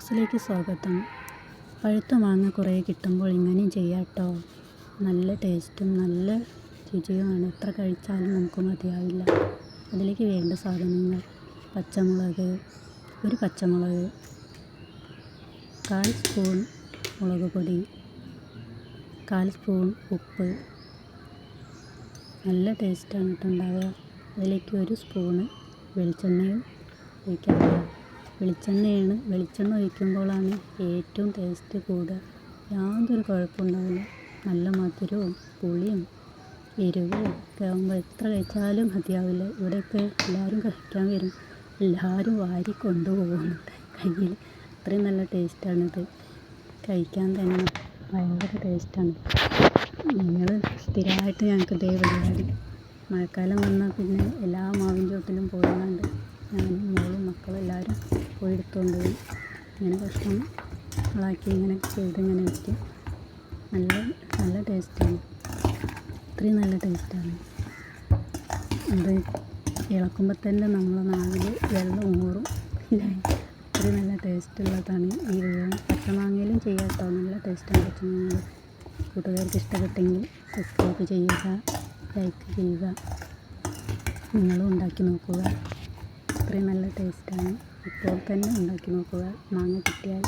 ബോക്സിലേക്ക് സ്വാഗതം. പഴുത്ത മാങ്ങ കുറേ കിട്ടുമ്പോൾ ഇങ്ങനെ ചെയ്യാട്ടോ നല്ല ടേസ്റ്റും നല്ല രുചിയുമാണ്. എത്ര കഴിച്ചാലും നമുക്ക് മതിയാവില്ല. അതിലേക്ക് വേണ്ട സാധനങ്ങൾ. പച്ചമുളക് ഒരു പച്ചമുളക് കാൽ സ്പൂൺ മുളക് പൊടി കാൽ സ്പൂൺ ഉപ്പ്. നല്ല ടേസ്റ്റാണ് കേട്ടോ ഉണ്ടാവുക. അതിലേക്ക് ഒരു സ്പൂണ് വെളിച്ചെണ്ണയും ഒഴിക്കാം. വെളിച്ചെണ്ണയാണ്. വെളിച്ചെണ്ണ ഒഴിക്കുമ്പോഴാണ് ഏറ്റവും ടേസ്റ്റ് കൂടുക. യാതൊരു കുഴപ്പമുണ്ടാവില്ല. നല്ല മധുരവും പുളിയും എരിവും ഒക്കെ ആകുമ്പോൾ എത്ര കഴിച്ചാലും മതിയാവില്ല. ഇവിടെയൊക്കെ എല്ലാവരും കഴിക്കാൻ വരും. എല്ലാവരും വാരി കൊണ്ടുപോകുന്നുണ്ട് കയ്യിൽ അത്രയും നല്ല ടേസ്റ്റാണിത് കഴിക്കാൻ തന്നെ ഭയങ്കര ടേസ്റ്റാണ് ഞങ്ങൾ സ്ഥിരമായിട്ട് ഞങ്ങൾക്ക് ഇതേ പരിപാടി മഴക്കാലം വന്നാൽ പിന്നെ എല്ലാ മാവിൻ ചോട്ടിലും പോകുന്നുണ്ട്. ഞാനും മോളും മക്കളും എല്ലാവരും പോയി. എടുത്തുകൊണ്ട് പോയി ഇങ്ങനെ കഷ്ണങ്ങളാക്കി ഇങ്ങനെ ചെയ്ത് ഇങ്ങനെ വെക്കും നല്ല നല്ല ടേസ്റ്റാണ്. അത്രയും നല്ല ടേസ്റ്റാണ്. അത് ഇളക്കുമ്പോൾ തന്നെ നമ്മളെ നാവിൽ വെള്ളം ഊറും. അത്രയും നല്ല ടേസ്റ്റുള്ളതാണ് ഈ വിഭവം പച്ചമാങ്ങയിലും ചെയ്യാം കേട്ടോ നല്ല ടേസ്റ്റാണ് പച്ചമാങ്ങ. കൂട്ടുകാർക്ക് ഇഷ്ടപ്പെട്ടെങ്കിൽ സബ്സ്ക്രൈബ് ചെയ്യുക ലൈക്ക് ചെയ്യുക. നിങ്ങളും ഉണ്ടാക്കി നോക്കുക. അത്രയും നല്ല ടേസ്റ്റാണ് ഇപ്പോൾ തന്നെ ഉണ്ടാക്കി നോക്കുക. മാങ്ങ കിട്ടിയാൽ